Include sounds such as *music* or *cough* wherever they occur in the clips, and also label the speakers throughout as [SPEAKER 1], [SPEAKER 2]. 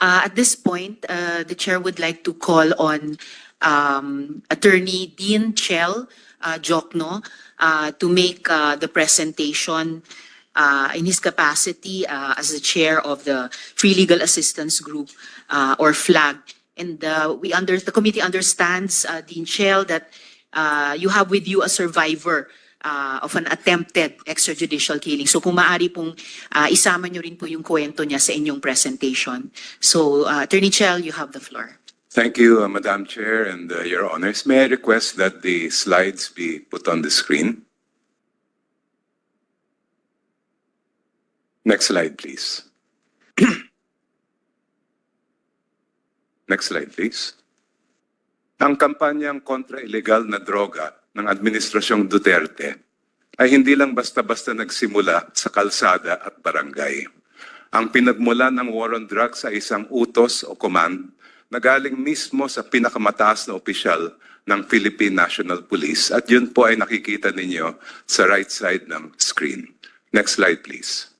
[SPEAKER 1] Uh, at this point, uh, the chair would like to call on um, Attorney Dean Chell uh, Jokno uh, to make uh, the presentation uh, in his capacity uh, as the chair of the Free Legal Assistance Group uh, or FLAG. And uh, we under the committee understands, uh, Dean Chell, that uh, you have with you a survivor uh, of an attempted extrajudicial killing. So kung maaari pong uh, isama nyo rin po yung kwento niya sa inyong presentation. So uh, Attorney Chell, you have the floor.
[SPEAKER 2] Thank you, uh, Madam Chair and uh, Your Honors. May I request that the slides be put on the screen? Next slide, please. *clears throat* Next slide, please. Ang kampanyang kontra illegal na droga ng Administrasyong Duterte ay hindi lang basta-basta nagsimula sa kalsada at barangay. Ang pinagmula ng war on drugs ay isang utos o command na galing mismo sa pinakamataas na opisyal ng Philippine National Police at yun po ay nakikita ninyo sa right side ng screen. Next slide please.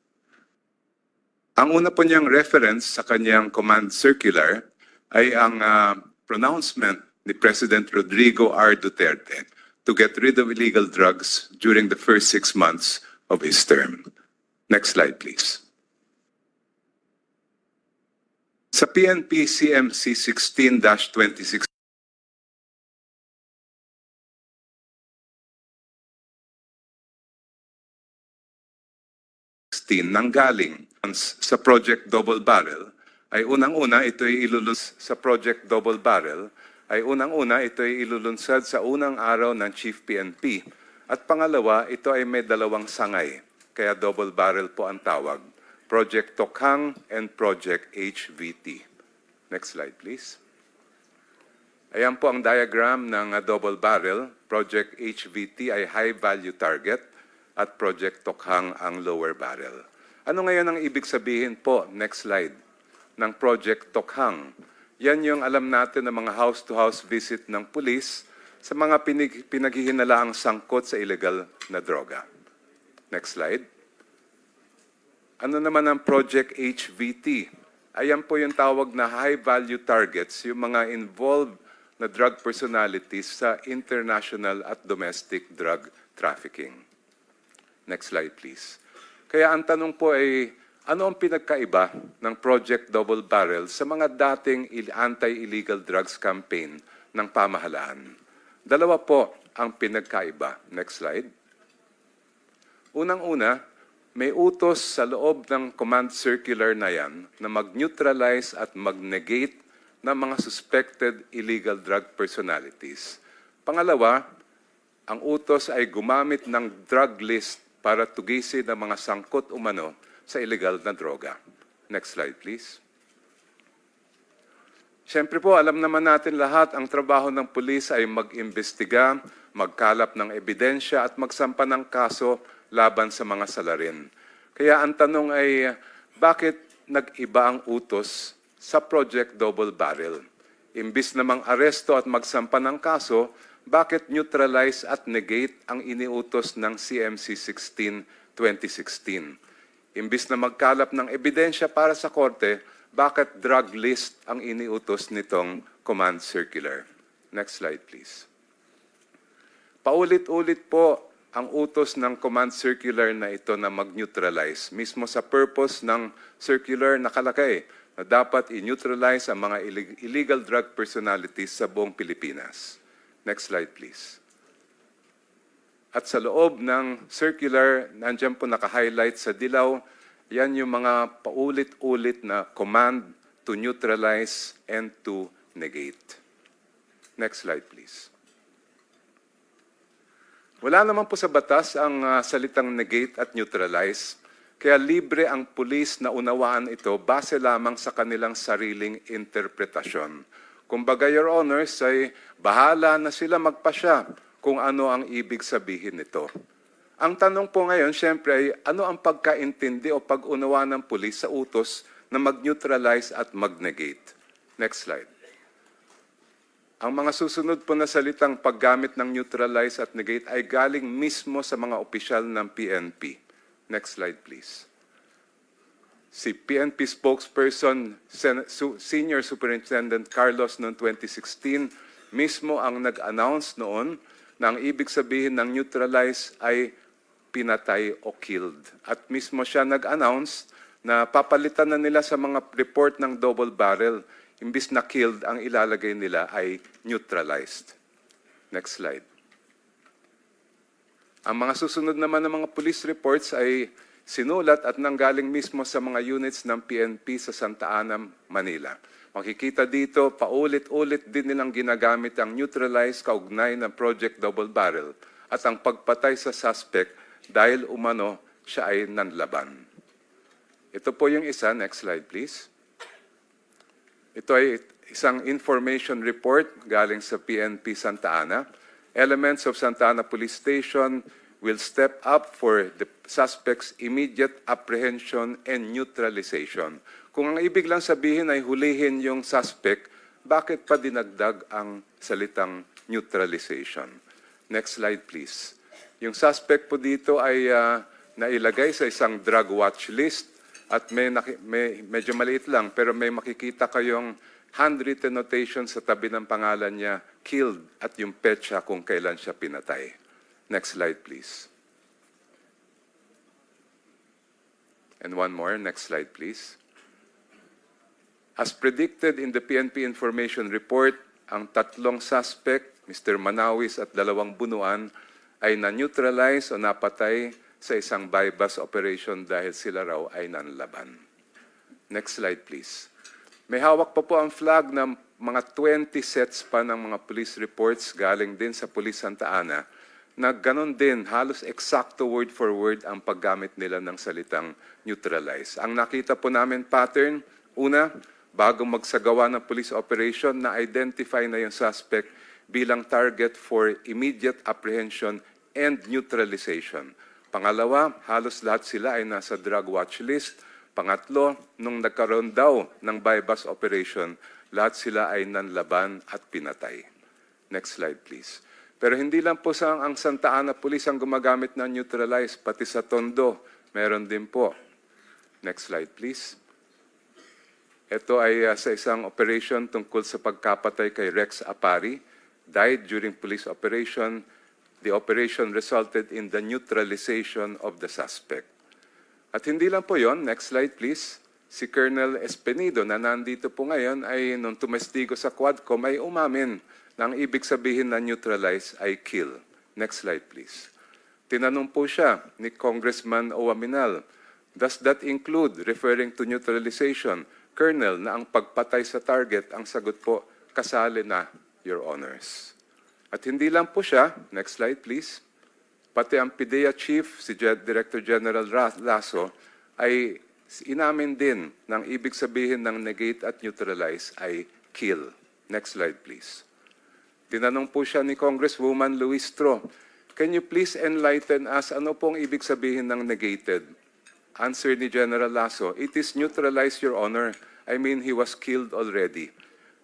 [SPEAKER 2] Ang una po niyang reference sa kanyang command circular ay ang ah, pronouncement ni President Rodrigo R. Duterte to get rid of illegal drugs during the first six months of his term. Next slide, please. Sa PNP CMC 16-26 nanggaling sa Project Double Barrel ay unang-una ito ay iluluns sa Project Double Barrel ay unang-una ito ay ilulunsad sa unang araw ng Chief PNP at pangalawa ito ay may dalawang sangay kaya double barrel po ang tawag Project Tokhang and Project HVT. Next slide please. Ayan po ang diagram ng uh, double barrel. Project HVT ay high value target at Project Tokhang ang lower barrel. Ano ngayon ang ibig sabihin po, next slide, ng Project Tokhang? Yan yung alam natin ng mga house-to-house visit ng pulis sa mga pinig- pinaghihinalaang sangkot sa illegal na droga. Next slide. Ano naman ang Project HVT? Ayan po yung tawag na high-value targets, yung mga involved na drug personalities sa international at domestic drug trafficking. Next slide, please. Kaya ang tanong po ay, ano ang pinagkaiba ng Project Double Barrel sa mga dating il- anti-illegal drugs campaign ng pamahalaan? Dalawa po ang pinagkaiba. Next slide. Unang-una, may utos sa loob ng command circular na yan na mag-neutralize at mag-negate ng mga suspected illegal drug personalities. Pangalawa, ang utos ay gumamit ng drug list para tugisin ang mga sangkot umano sa illegal na droga. Next slide, please. Siyempre po, alam naman natin lahat, ang trabaho ng pulis ay mag-imbestiga, magkalap ng ebidensya at magsampa ng kaso laban sa mga salarin. Kaya ang tanong ay, bakit nag-iba ang utos sa Project Double Barrel? Imbis namang aresto at magsampa ng kaso, bakit neutralize at negate ang iniutos ng CMC 16-2016? Imbis na magkalap ng ebidensya para sa korte, bakit drug list ang iniutos nitong command circular? Next slide, please. Paulit-ulit po ang utos ng command circular na ito na mag-neutralize. Mismo sa purpose ng circular nakalagay na dapat i-neutralize ang mga illeg- illegal drug personalities sa buong Pilipinas. Next slide, please. At sa loob ng circular, nandiyan po naka-highlight sa dilaw, yan yung mga paulit-ulit na command to neutralize and to negate. Next slide, please. Wala naman po sa batas ang ah, salitang negate at neutralize, kaya libre ang pulis na unawaan ito base lamang sa kanilang sariling interpretasyon. Kumbaga, Your Honors, ay bahala na sila magpasya kung ano ang ibig sabihin nito. Ang tanong po ngayon, siyempre, ano ang pagkaintindi o pag-unawa ng pulis sa utos na mag-neutralize at mag-negate? Next slide. Ang mga susunod po na salitang paggamit ng neutralize at negate ay galing mismo sa mga opisyal ng PNP. Next slide, please. si PNP spokesperson, Senior Superintendent Carlos noong 2016, mismo ang nag-announce noon na ang ibig sabihin ng neutralize ay pinatay o killed. At mismo siya nag-announce na papalitan na nila sa mga report ng double barrel. Imbis na killed, ang ilalagay nila ay neutralized. Next slide. Ang mga susunod naman ng mga police reports ay sinulat at nanggaling mismo sa mga units ng PNP sa Santa Ana, Manila. Makikita dito, paulit-ulit din nilang ginagamit ang neutralized kaugnay ng Project Double Barrel at ang pagpatay sa suspect dahil umano siya ay nanlaban. Ito po yung isa. Next slide, please. Ito ay isang information report galing sa PNP Santa Ana. Elements of Santa Ana Police Station will step up for the suspect's immediate apprehension and neutralization. Kung ang ibig lang sabihin ay hulihin yung suspect, bakit pa dinagdag ang salitang neutralization? Next slide, please. Yung suspect po dito ay ah, nailagay sa isang drug watch list at may, may medyo maliit lang pero may makikita kayong handwritten notation sa tabi ng pangalan niya, killed, at yung petsa kung kailan siya pinatay. Next slide, please. And one more, next slide, please. As predicted in the PNP information report, ang tatlong suspect, Mr. Manawis at dalawang bunuan, ay na-neutralize o napatay sa isang bypass operation dahil sila raw ay nanlaban. Next slide, please. May hawak pa po ang flag ng mga 20 sets pa ng mga police reports galing din sa Police Santa Ana na ganon din, halos eksakto word for word ang paggamit nila ng salitang neutralize. Ang nakita po namin pattern, una, bago magsagawa ng police operation, na-identify na yung suspect bilang target for immediate apprehension and neutralization. Pangalawa, halos lahat sila ay nasa drug watch list. Pangatlo, nung nagkaroon daw ng bypass operation, lahat sila ay nanlaban at pinatay. Next slide, please. Pero hindi lang po sa ang Santa Ana Police ang gumagamit ng neutralize, pati sa Tondo, meron din po. Next slide, please. Ito ay uh, sa isang operation tungkol sa pagkapatay kay Rex Apari. Died during police operation. The operation resulted in the neutralization of the suspect. At hindi lang po yon, next slide please. Si Colonel Espenido na nandito po ngayon ay nung tumestigo sa Quadcom ay umamin na ang ibig sabihin na neutralize ay kill. Next slide please. Tinanong po siya ni Congressman Owaminal, does that include referring to neutralization? Colonel, na ang pagpatay sa target, ang sagot po, kasali na, Your Honors. At hindi lang po siya, next slide please, pati ang PIDEA Chief, si Director General Ra- Lasso, ay inamin din ng ibig sabihin ng negate at neutralize ay kill. Next slide please. Tinanong po siya ni Congresswoman Luistro, can you please enlighten us ano pong ibig sabihin ng negated? Answer ni General Lasso, it is neutralized, Your Honor. I mean, he was killed already.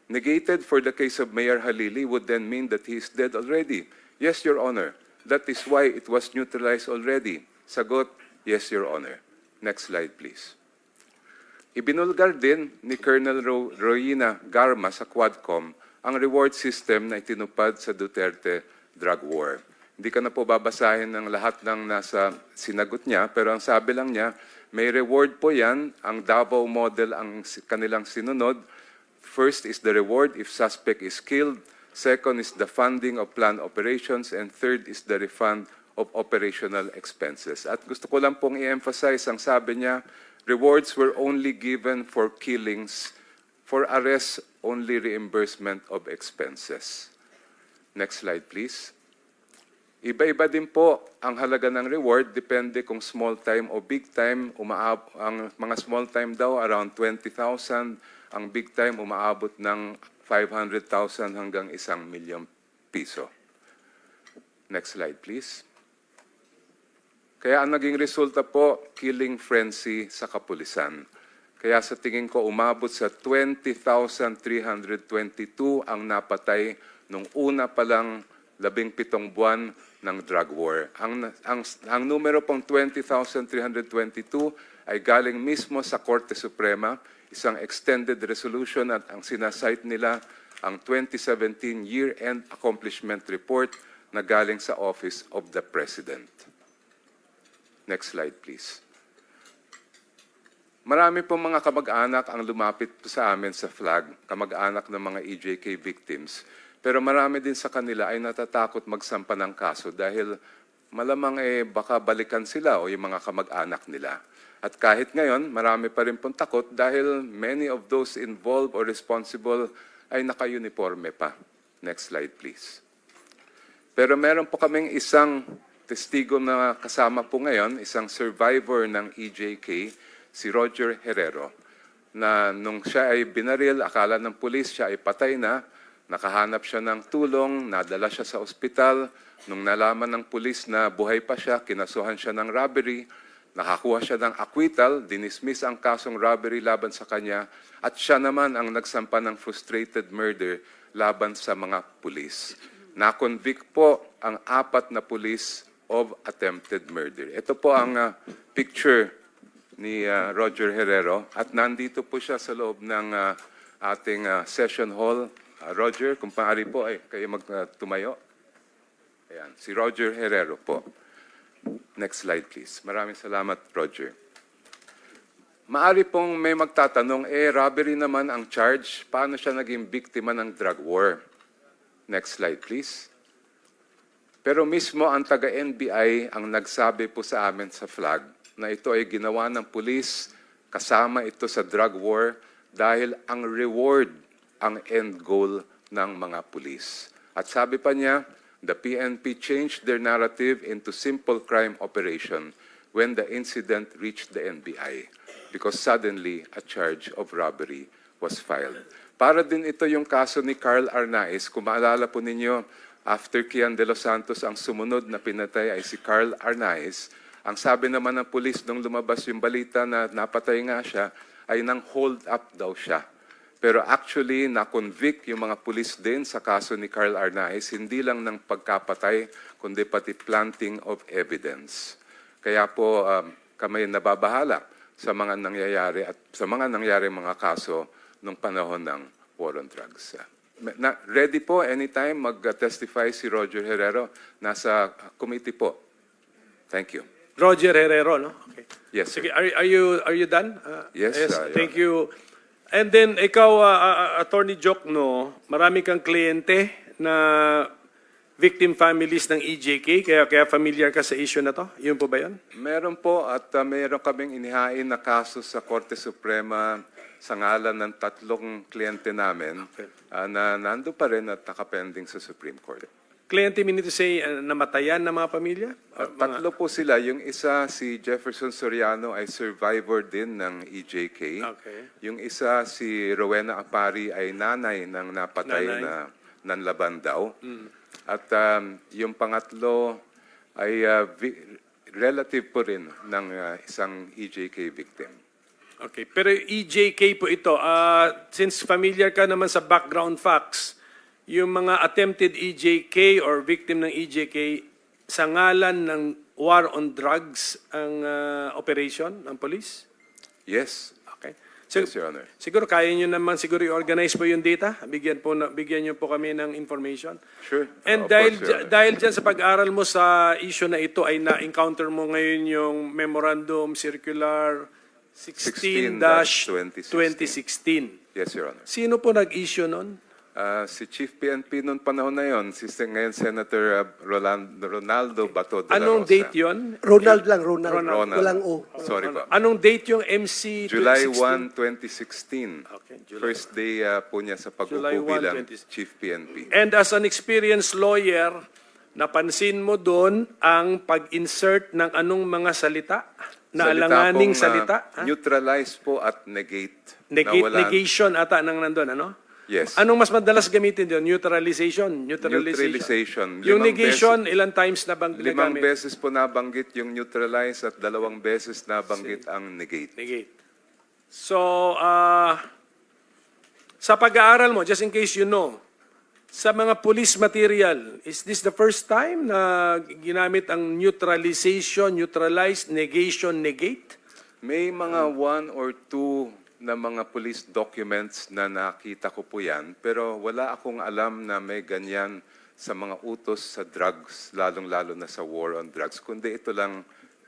[SPEAKER 2] Negated for the case of Mayor Halili would then mean that he is dead already. Yes, Your Honor. That is why it was neutralized already. Sagot, yes, Your Honor. Next slide, please. Ibinulgar din ni Colonel Ro- Royina Garma sa Quadcom ang reward system na itinupad sa Duterte drug war. Hindi ka na po babasahin ng lahat ng nasa sinagot niya, pero ang sabi lang niya, may reward po yan, ang Davao model ang kanilang sinunod. First is the reward if suspect is killed. Second is the funding of planned operations. And third is the refund of operational expenses. At gusto ko lang pong i-emphasize ang sabi niya, rewards were only given for killings, for arrests, only reimbursement of expenses. Next slide, please. Iba-iba din po ang halaga ng reward, depende kung small time o big time. Umaab ang mga small time daw around 20,000, ang big time umaabot ng 500,000 hanggang isang milyong piso. Next slide, please. Kaya ang naging resulta po, killing frenzy sa kapulisan. Kaya sa tingin ko, umabot sa 20,322 ang napatay nung una pa lang labing pitong buwan ng drug war. Ang, ang, ang numero pong 20,322 ay galing mismo sa Korte Suprema, isang extended resolution at ang sinasite nila ang 2017 Year-End Accomplishment Report na galing sa Office of the President. Next slide, please. Marami pong mga kamag-anak ang lumapit sa amin sa flag, kamag-anak ng mga EJK victims. Pero marami din sa kanila ay natatakot magsampa ng kaso dahil malamang eh baka balikan sila o yung mga kamag-anak nila. At kahit ngayon, marami pa rin pong takot dahil many of those involved or responsible ay naka-uniforme pa. Next slide, please. Pero meron po kaming isang testigo na kasama po ngayon, isang survivor ng EJK, si Roger Herrero, na nung siya ay binaril, akala ng pulis siya ay patay na, nakahanap siya ng tulong, nadala siya sa ospital, nung nalaman ng pulis na buhay pa siya, kinasuhan siya ng robbery, nakakuha siya ng acquittal, dinismiss ang kasong robbery laban sa kanya, at siya naman ang nagsampa ng frustrated murder laban sa mga pulis. Na-convict po ang apat na pulis of attempted murder. Ito po ang ah, picture ni ah, Roger Herrero at nandito po siya sa loob ng ah, ating ah, session hall. Ah, Roger, kung maaari po ay kayo magtumayo. Ayan, si Roger Herrero po. Next slide please. Maraming salamat, Roger. Maari pong may magtatanong, eh, robbery naman ang charge. Paano siya naging biktima ng drug war? Next slide, please. Pero mismo ang taga-NBI ang nagsabi po sa amin sa flag na ito ay ginawa ng pulis kasama ito sa drug war dahil ang reward ang end goal ng mga pulis. At sabi pa niya, the PNP changed their narrative into simple crime operation when the incident reached the NBI because suddenly a charge of robbery was filed. Para din ito yung kaso ni Carl Arnaiz. Kung maalala po ninyo, after Kian de los Santos, ang sumunod na pinatay ay si Carl Arnaiz. Ang sabi naman ng pulis nung lumabas yung balita na napatay nga siya, ay nang hold up daw siya. Pero actually, na-convict yung mga pulis din sa kaso ni Carl Arnaiz, hindi lang ng pagkapatay, kundi pati planting of evidence. Kaya po um, kami nababahala sa mga nangyayari at sa mga nangyari mga kaso nung panahon ng war on drugs. Na, ready po anytime mag-testify si Roger Herrero. Nasa committee po. Thank you.
[SPEAKER 3] Roger Herrero, no? Okay.
[SPEAKER 2] Yes, sir.
[SPEAKER 3] Sige, are, are you are you done? Uh,
[SPEAKER 2] Yes, uh, Your
[SPEAKER 3] thank you. And then ikaw uh, uh, Attorney Jokno, marami kang kliyente na victim families ng EJK kaya kaya familiar ka sa issue na to. Yun po ba 'yon?
[SPEAKER 2] Meron po at uh, meron kaming inihain na kaso sa Korte Suprema sa ngalan ng tatlong kliyente namin uh, na nando pa rin at nakapending sa Supreme Court.
[SPEAKER 3] Kliyente meaning to say uh, namatayan ng mga pamilya?
[SPEAKER 2] Uh, tatlo po sila. Yung isa, si Jefferson Soriano, ay survivor din ng EJK.
[SPEAKER 3] Okay.
[SPEAKER 2] Yung isa, si Rowena Apari, ay nanay ng napatay
[SPEAKER 3] Nanay.
[SPEAKER 2] na nanlaban daw. At um, yung pangatlo ay uh, vi- relative po rin ng uh, isang EJK victim.
[SPEAKER 3] Okay, pero EJK po ito. Ah, since familiar ka naman sa background facts, yung mga attempted EJK or victim ng EJK sa ngalan ng war on drugs ang ah, operation ng police?
[SPEAKER 2] Yes,
[SPEAKER 3] Okay. So,
[SPEAKER 2] yes, Your Honor.
[SPEAKER 3] siguro kaya nyo naman siguro i-organize po yung data. Bigyan po na, bigyan nyo po kami ng information.
[SPEAKER 2] Sure.
[SPEAKER 3] And
[SPEAKER 2] Uh,
[SPEAKER 3] dahil
[SPEAKER 2] course,
[SPEAKER 3] dahil diyan sa pag-aral mo sa issue na ito ay na-encounter mo ngayon yung memorandum circular 16-2016.
[SPEAKER 2] Yes, Your Honor.
[SPEAKER 3] Sino po nag-issue nun?
[SPEAKER 2] Ah, si Chief PNP noong panahon na yon, si ngayon Senator uh, Roland, Ronaldo Bato de la
[SPEAKER 3] Anong
[SPEAKER 2] Rosa.
[SPEAKER 3] date yon?
[SPEAKER 4] Ronald lang, Ronald.
[SPEAKER 2] Ronald.
[SPEAKER 4] Walang O.
[SPEAKER 2] Sorry po.
[SPEAKER 3] Anong date yung MC
[SPEAKER 2] July
[SPEAKER 3] 16?
[SPEAKER 2] 1, 2016.
[SPEAKER 3] Okay, July
[SPEAKER 2] First day uh, po niya sa
[SPEAKER 3] July
[SPEAKER 2] pag-upo
[SPEAKER 3] 1,
[SPEAKER 2] bilang
[SPEAKER 3] 2016.
[SPEAKER 2] Chief PNP.
[SPEAKER 3] And as an experienced lawyer, napansin mo doon ang pag-insert ng anong mga salita na alanganing
[SPEAKER 2] pong, uh,
[SPEAKER 3] salita?
[SPEAKER 2] neutralize po at negate.
[SPEAKER 3] Negate,
[SPEAKER 2] wala-
[SPEAKER 3] negation ata nang nandun, ano?
[SPEAKER 2] Yes.
[SPEAKER 3] Anong mas madalas gamitin doon? Neutralization? Neutralization.
[SPEAKER 2] Neutralization.
[SPEAKER 3] Yung
[SPEAKER 2] Limang
[SPEAKER 3] negation, ilan times na bang
[SPEAKER 2] Limang
[SPEAKER 3] ginagamit?
[SPEAKER 2] beses po nabanggit yung neutralize at dalawang beses nabanggit ang negate.
[SPEAKER 3] Negate. So, ah, sa pag-aaral mo, just in case you know, sa mga police material, is this the first time na ginamit ang neutralization, neutralize, negation, negate?
[SPEAKER 2] May mga one or two na mga police documents na nakita ko po yan, pero wala akong alam na may ganyan sa mga utos sa drugs, lalong-lalo na sa war on drugs, kundi ito lang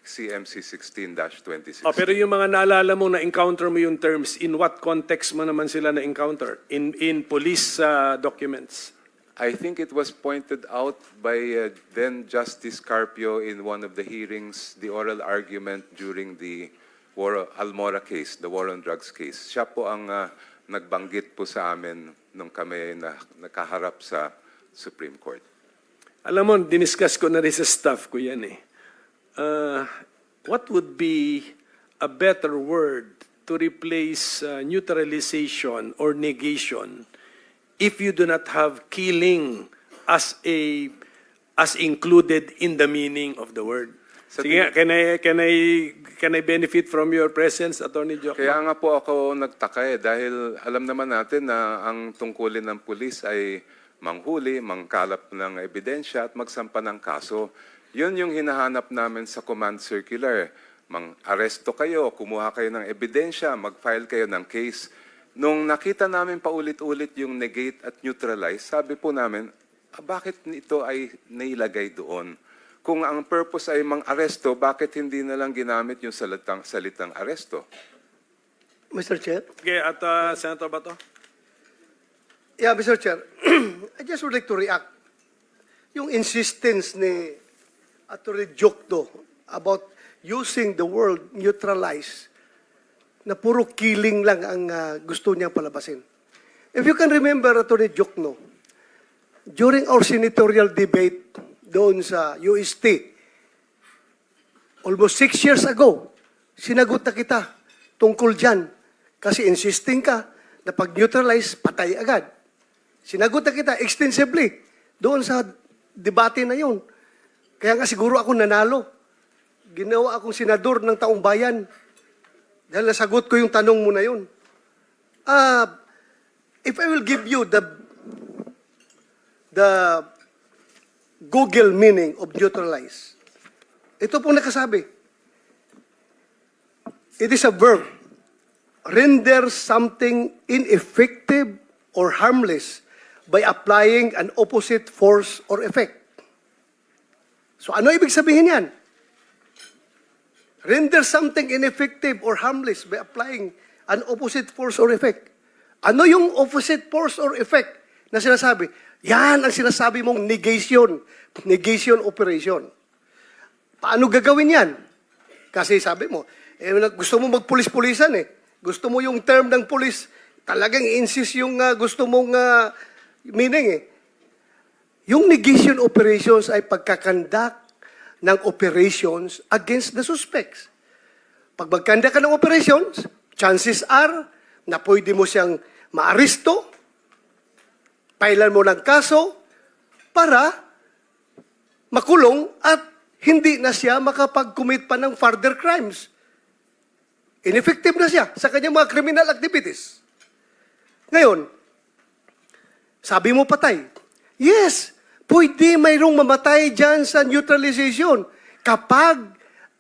[SPEAKER 2] CMC 16-26.
[SPEAKER 3] Oh, pero yung mga naalala mo na encounter mo yung terms, in what context mo naman sila na encounter? In in police uh, documents.
[SPEAKER 2] I think it was pointed out by uh, then Justice Carpio in one of the hearings, the oral argument during the war, Almora case, the war on drugs case. Siya po ang uh, nagbanggit po sa amin nung kami na nakaharap sa Supreme Court.
[SPEAKER 3] Alam mo, diniscuss ko na rin sa staff ko yan eh. Uh, what would be a better word to replace uh, neutralization or negation if you do not have killing as a as included in the meaning of the word?
[SPEAKER 2] Sa
[SPEAKER 3] Sige can I, can I, can I benefit from your presence, Attorney Joke?
[SPEAKER 2] Kaya nga po ako nagtaka eh, dahil alam naman natin na ang tungkulin ng pulis ay manghuli, mangkalap ng ebidensya at magsampa ng kaso. Yun yung hinahanap namin sa command circular. Mang-aresto kayo, kumuha kayo ng ebidensya, mag-file kayo ng case. Nung nakita namin paulit-ulit yung negate at neutralize, sabi po namin, "Ah, bakit ito ay nailagay doon? Kung ang purpose ay mang-aresto, bakit hindi na lang ginamit yung salitang, salitang aresto?
[SPEAKER 4] Mr. Chair?
[SPEAKER 3] Okay, at uh, Senator Bato?
[SPEAKER 4] Yeah, Mr. Chair. *clears throat* I just would like to react. Yung insistence ni Atty. Jokdo about using the word neutralize na puro killing lang ang ah, gusto niyang palabasin. If you can remember, Atty. Jokno, during our senatorial debate doon sa UST, almost six years ago, sinagot na kita tungkol dyan. Kasi insisting ka na pag-neutralize, patay agad. Sinagot na kita extensively doon sa debate na yun. Kaya nga siguro ako nanalo. Ginawa akong senador ng taong bayan. Dahil nasagot ko yung tanong mo na yun. Ah, if I will give you the the Google meaning of neutralize. Ito po nakasabi. It is a verb. Render something ineffective or harmless by applying an opposite force or effect. So ano ibig sabihin yan? Render something ineffective or harmless by applying an opposite force or effect. Ano yung opposite force or effect na sinasabi? Yan ang sinasabi mong negation. Negation operation. Paano gagawin yan? Kasi sabi mo, eh, gusto mo magpulis-pulisan eh. Gusto mo yung term ng pulis, talagang insist yung ah, gusto mong ah, meaning eh. Yung negation operations ay pagkakandak ng operations against the suspects. Pag magkanda ka ng operations, chances are na pwede mo siyang maaresto, pailan mo ng kaso, para makulong at hindi na siya makapag-commit pa ng further crimes. Ineffective na siya sa kanyang mga criminal activities. Ngayon, sabi mo patay. Yes, pwede mayroong mamatay dyan sa neutralization kapag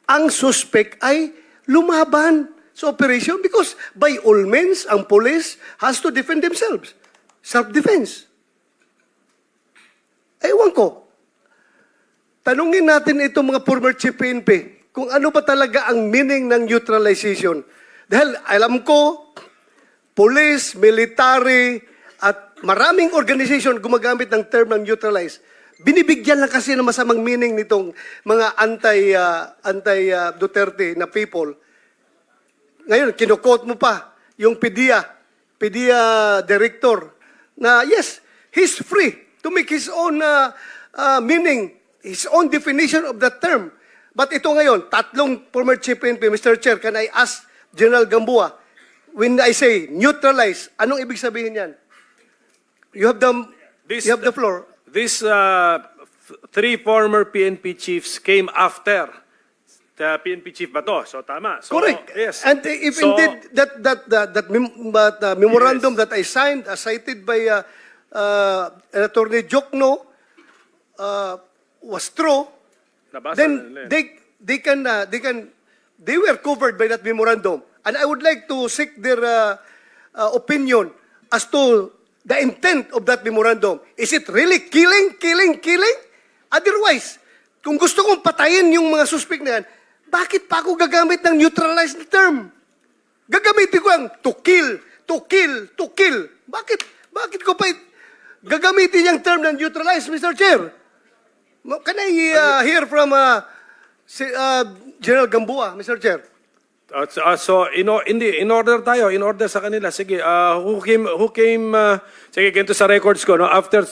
[SPEAKER 4] ang suspect ay lumaban sa operation because by all means, ang police has to defend themselves. Self-defense. Ewan ko. Tanungin natin itong mga former chief PNP kung ano ba talaga ang meaning ng neutralization. Dahil alam ko, police, military, at maraming organization gumagamit ng term ng neutralize. Binibigyan lang kasi ng masamang meaning nitong mga anti uh, anti uh, Duterte na people. Ngayon, kinukot mo pa yung PDEA, PDEA director na yes, he's free to make his own uh, uh, meaning, his own definition of that term. But ito ngayon, tatlong former chief PNP, Mr. Chair, can I ask General Gambua, when I say neutralize, anong ibig sabihin yan? You have the,
[SPEAKER 3] This-
[SPEAKER 4] you have the floor.
[SPEAKER 3] These uh, three former PNP chiefs came after the PNP chief Bato. So tama. So,
[SPEAKER 4] Correct.
[SPEAKER 3] Yes.
[SPEAKER 4] And if
[SPEAKER 3] So-
[SPEAKER 4] indeed that that that, that mem- but, uh, memorandum that I signed, as cited by uh, uh, Attorney Jokno, uh, was true,
[SPEAKER 3] Nabasa na
[SPEAKER 4] then they they can uh, they can they were covered by that memorandum. And I would like to seek their uh, uh, opinion as to the intent of that memorandum. Is it really killing, killing, killing? Otherwise, kung gusto kong patayin yung mga suspect na yan, bakit pa ako gagamit ng neutralized term? Gagamitin ko ang to kill, to kill, to kill. Bakit? Bakit ko pa it- gagamitin yung term ng neutralized, Mr. Chair? Can I uh, hear from uh, si, uh, General Gamboa, Mr. Chair?
[SPEAKER 3] Uh, so, uh, so in, in, the- in order tayo, in order sa kanila. Sige, uh, who came, who came, uh, sige, ganito sa records ko, no? After,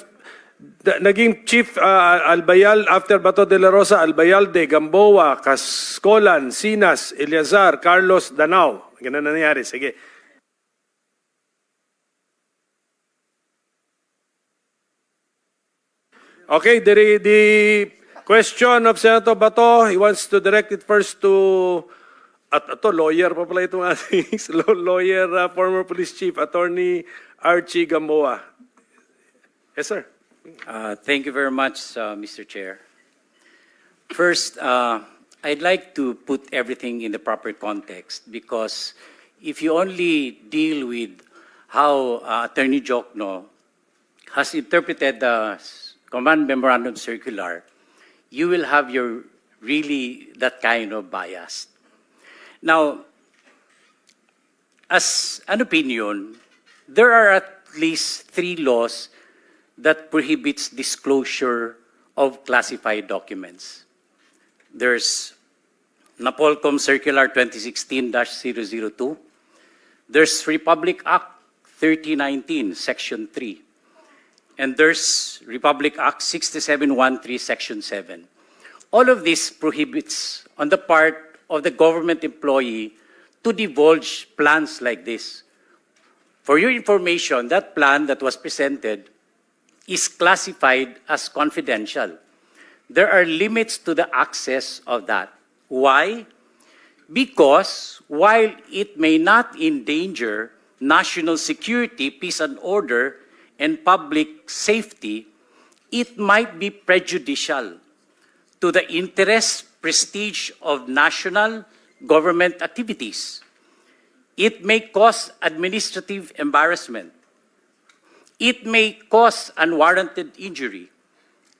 [SPEAKER 3] the, naging chief uh, Albayal, after Bato de la Rosa, Albayalde, Gamboa, Cascolan, Sinas, Eliazar, Carlos, Danao. Ganun na nangyari, sige. Okay, the, the question of Senator Bato, he wants to direct it first to, at ito, lawyer pa pala itong *laughs* ating lawyer, uh, former police chief, attorney Archie Gamboa. Yes, sir.
[SPEAKER 5] Uh, Thank you very much, uh, Mr. Chair. First, uh, I'd like to put everything in the proper context because if you only deal with how uh, Attorney Jokno has interpreted the command memorandum circular, you will have your really that kind of bias. Now, as an opinion, there are at least three laws that prohibits disclosure of classified documents. There's Napolcom Circular 2016-002. There's Republic Act 3019, Section 3. And there's Republic Act 6713, Section 7. All of this prohibits on the part of the government employee to divulge plans like this. For your information, that plan that was presented is classified as confidential. There are limits to the access of that. Why? Because while it may not endanger national security, peace and order, and public safety, it might be prejudicial to the interest, prestige of national government activities. It may cause administrative embarrassment. It may cause unwarranted injury,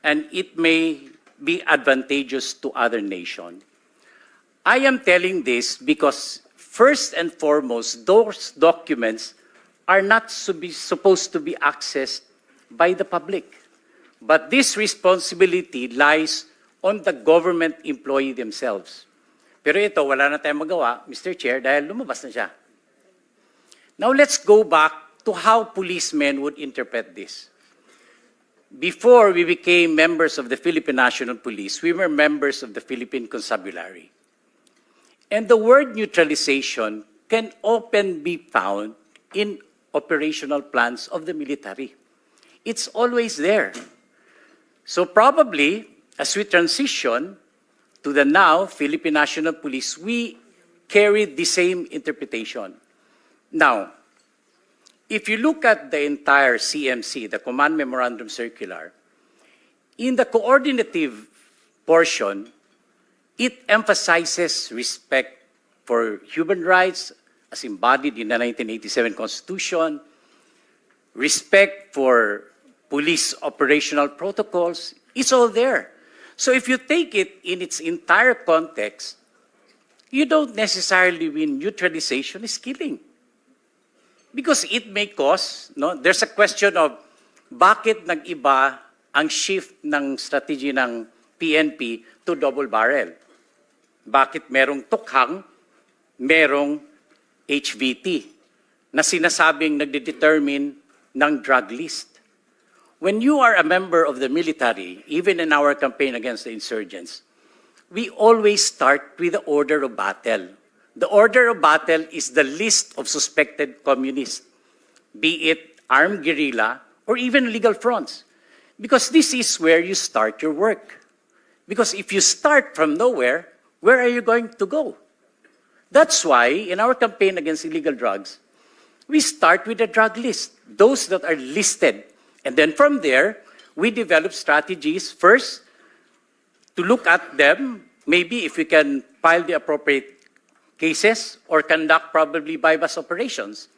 [SPEAKER 5] and it may be advantageous to other nations. I am telling this because first and foremost, those documents are not to be, supposed to be accessed by the public. But this responsibility lies on the government employee themselves. Pero ito, wala na tayong magawa, Mr. Chair, dahil lumabas na siya. Now let's go back to how policemen would interpret this. Before we became members of the Philippine National Police, we were members of the Philippine Constabulary. And the word neutralization can often be found in operational plans of the military. It's always there. So probably, as we transition to the now Philippine National Police, we carry the same interpretation. Now, if you look at the entire CMC, the Command Memorandum Circular, in the coordinative portion, it emphasizes respect for human rights as embodied in the 1987 Constitution, respect for police operational protocols. It's all there. So if you take it in its entire context, you don't necessarily mean neutralization is killing. Because it may cause, no? There's a question of bakit nag-iba ang shift ng strategy ng PNP to double barrel? Bakit merong tukhang, merong HVT na sinasabing nagde-determine ng drug list? When you are a member of the military, even in our campaign against the insurgents, we always start with the order of battle. The order of battle is the list of suspected communists, be it armed guerrilla or even legal fronts. Because this is where you start your work. Because if you start from nowhere, where are you going to go? That's why in our campaign against illegal drugs, we start with a drug list, those that are listed. And then from there, we develop strategies first to look at them, maybe if we can file the appropriate cases or conduct probably bypass operations.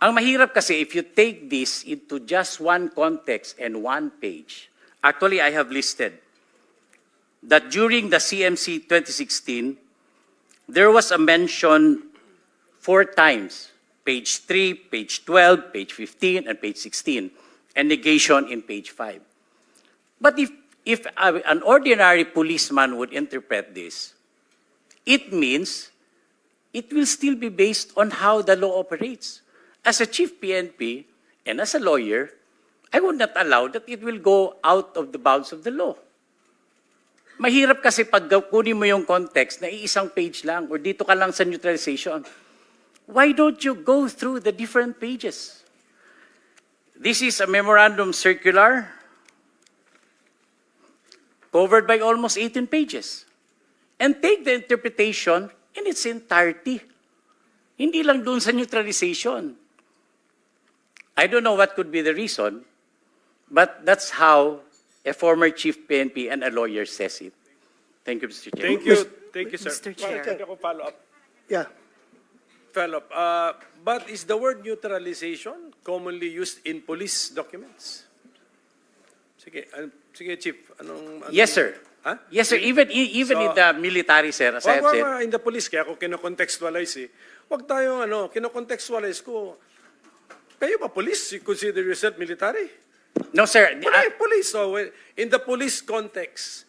[SPEAKER 5] Ang mahirap kasi if you take this into just one context and one page, actually I have listed that during the CMC 2016, there was a mention four times, page 3, page 12, page 15, and page 16, and negation in page 5. But if, if an ordinary policeman would interpret this, it means it will still be based on how the law operates. As a chief PNP and as a lawyer, I would not allow that it will go out of the bounds of the law. Mahirap kasi pag kunin mo yung context na iisang page lang or dito ka lang sa neutralization. Why don't you go through the different pages? This is a memorandum circular covered by almost 18 pages. And take the interpretation in its entirety. Hindi lang dun sa neutralization. I don't know what could be the reason, but that's how a former chief PNP and a lawyer says it. Thank you, Mr. Chair.
[SPEAKER 3] Thank you, thank you, sir.
[SPEAKER 1] Mr. Chair.
[SPEAKER 3] Ako follow up.
[SPEAKER 4] Yeah.
[SPEAKER 3] Follow up. Uh, but is the word neutralization commonly used in police documents? Sige, an- sige, Chief. Anong, anong
[SPEAKER 5] Yes, sir.
[SPEAKER 3] Ha?
[SPEAKER 5] Yes, sir. Even, e- even
[SPEAKER 3] So-
[SPEAKER 5] in the military, sir, as I
[SPEAKER 3] Wag,
[SPEAKER 5] have
[SPEAKER 3] wag,
[SPEAKER 5] said.
[SPEAKER 3] wag, in the police, kaya ako kinokontextualize eh. Huwag tayo, ano, kinokontextualize ko. Kayo ba police? You consider yourself military?
[SPEAKER 5] No, sir.
[SPEAKER 3] Wala
[SPEAKER 5] I-
[SPEAKER 3] eh, police. So, when- in the police context,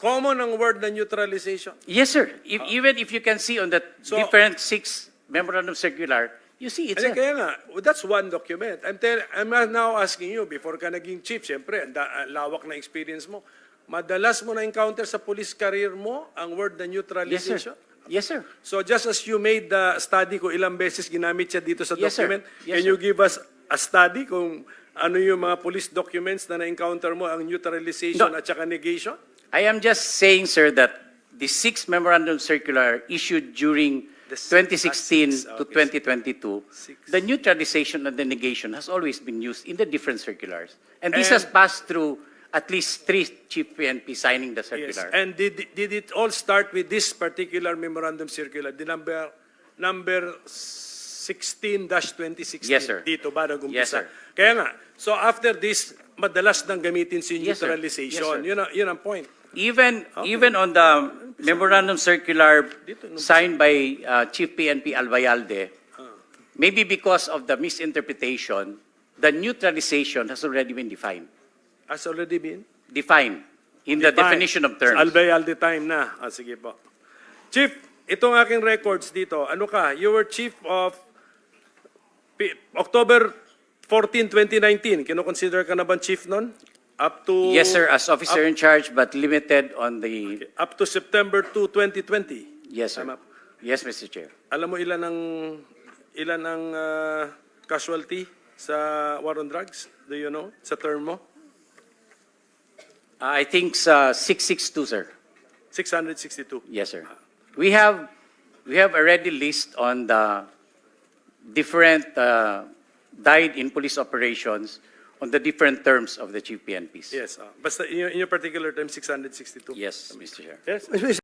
[SPEAKER 3] common ang word na neutralization.
[SPEAKER 5] yes, sir. If, even if you can see on the
[SPEAKER 3] So-
[SPEAKER 5] different six memorandum circular, you see it's
[SPEAKER 3] Hindi,
[SPEAKER 5] a,
[SPEAKER 3] kaya nga, that's one document. I'm, tell, I'm now asking you, before ka naging chief, siyempre, ang lawak na experience mo, madalas mo na-encounter sa police career mo ang word na
[SPEAKER 5] yes,
[SPEAKER 3] neutralization?
[SPEAKER 5] sir. Yes, sir.
[SPEAKER 3] So just as you made the study ko ilang beses ginamit siya dito sa
[SPEAKER 5] Yes, sir.
[SPEAKER 3] document,
[SPEAKER 5] Yes,
[SPEAKER 3] can you give us a study kung ano yung mga police documents na na-encounter mo ang neutralization
[SPEAKER 5] No.
[SPEAKER 3] at saka negation?
[SPEAKER 5] I am just saying, sir, that the sixth memorandum circular issued during
[SPEAKER 3] The six-
[SPEAKER 5] 2016
[SPEAKER 3] ah, six,
[SPEAKER 5] to
[SPEAKER 3] okay.
[SPEAKER 5] 2022,
[SPEAKER 3] Six.
[SPEAKER 5] the neutralization and the negation has always been used in the different circulars. And this
[SPEAKER 3] And-
[SPEAKER 5] has passed through at least three chief PNP signing the
[SPEAKER 3] Yes.
[SPEAKER 5] circular.
[SPEAKER 3] And did, did it all start with this particular memorandum circular, the number number 16-2016?
[SPEAKER 5] Yes, sir.
[SPEAKER 3] Dito ba nag-umpisa?
[SPEAKER 5] Yes, sir.
[SPEAKER 3] Kaya nga, so after this, madalas nang gamitin si
[SPEAKER 5] Yes, sir.
[SPEAKER 3] neutralization.
[SPEAKER 5] Yes, sir.
[SPEAKER 3] yun, ang, yun ang point.
[SPEAKER 5] Even, even on the memorandum circular signed by uh, Chief PNP Albayalde, maybe because of the misinterpretation, the neutralization has already been defined.
[SPEAKER 3] Has already been?
[SPEAKER 5] Defined in the
[SPEAKER 3] Fine.
[SPEAKER 5] definition of terms.
[SPEAKER 3] Albay all the time na. Ah, sige po. Chief, itong aking records dito, ano ka? You were chief of P- October 14, 2019. Kino-consider ka na ba chief nun? Up to...
[SPEAKER 5] Yes, sir, as officer in charge, but limited on the,
[SPEAKER 3] up to September 2, 2020.
[SPEAKER 5] yes, sir.
[SPEAKER 3] Tama.
[SPEAKER 5] Yes, Mr. Chair.
[SPEAKER 3] Alam mo ilan ang ilan ang ah, casualty sa war on drugs? Do you know? Sa term mo?
[SPEAKER 5] Uh, I think sa 662, sir.
[SPEAKER 3] 662.
[SPEAKER 5] Yes, sir. We have, we have already list on the different, uh, died in police operations on the different terms of the chief PNPs.
[SPEAKER 3] Yes. ah. basta in your, in your particular term, 662.
[SPEAKER 5] Yes, Mr. Chair.
[SPEAKER 3] Yes.